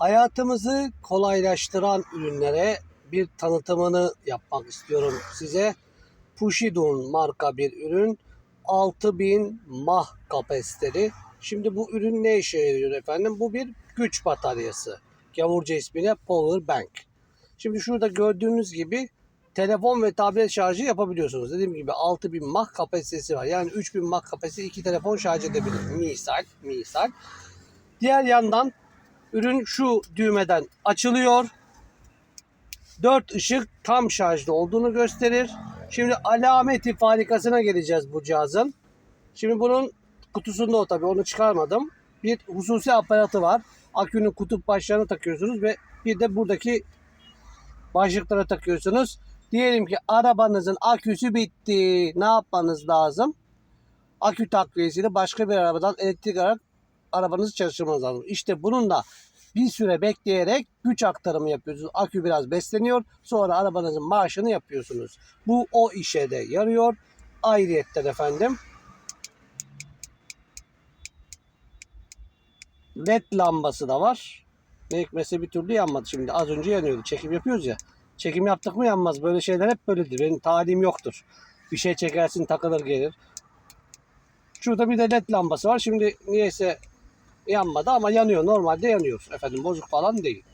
Hayatımızı kolaylaştıran ürünlere bir tanıtımını yapmak istiyorum size. Pushidun marka bir ürün. 6000 mah kapasiteli. Şimdi bu ürün ne işe yarıyor efendim? Bu bir güç bataryası. Gavurca ismine Power Bank. Şimdi şurada gördüğünüz gibi telefon ve tablet şarjı yapabiliyorsunuz. Dediğim gibi 6000 mah kapasitesi var. Yani 3000 mah kapasitesi iki telefon şarj edebilir. Misal, misal. Diğer yandan ürün şu düğmeden açılıyor. 4 ışık tam şarjlı olduğunu gösterir. Şimdi alameti farikasına geleceğiz bu cihazın. Şimdi bunun kutusunda o tabii onu çıkarmadım. Bir hususi aparatı var. Akünün kutup başlarını takıyorsunuz ve bir de buradaki başlıklara takıyorsunuz. Diyelim ki arabanızın aküsü bitti. Ne yapmanız lazım? Akü takviyesiyle başka bir arabadan elektrik alarak arabanızı çalıştırmanız lazım. İşte bununla bir süre bekleyerek güç aktarımı yapıyorsunuz. Akü biraz besleniyor. Sonra arabanızın marşını yapıyorsunuz. Bu o işe de yarıyor. Ayrıyetten efendim led lambası da var. Ne bir türlü yanmadı şimdi. Az önce yanıyordu. Çekim yapıyoruz ya. Çekim yaptık mı yanmaz. Böyle şeyler hep böyledir. Benim talim yoktur. Bir şey çekersin takılır gelir. Şurada bir de led lambası var. Şimdi niyeyse yanmadı ama yanıyor. Normalde yanıyor. Efendim bozuk falan değil.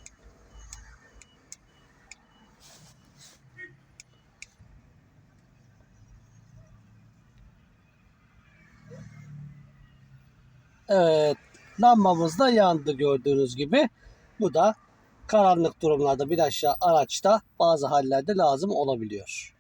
Evet. Lambamız da yandı gördüğünüz gibi. Bu da karanlık durumlarda bir aşağı araçta bazı hallerde lazım olabiliyor.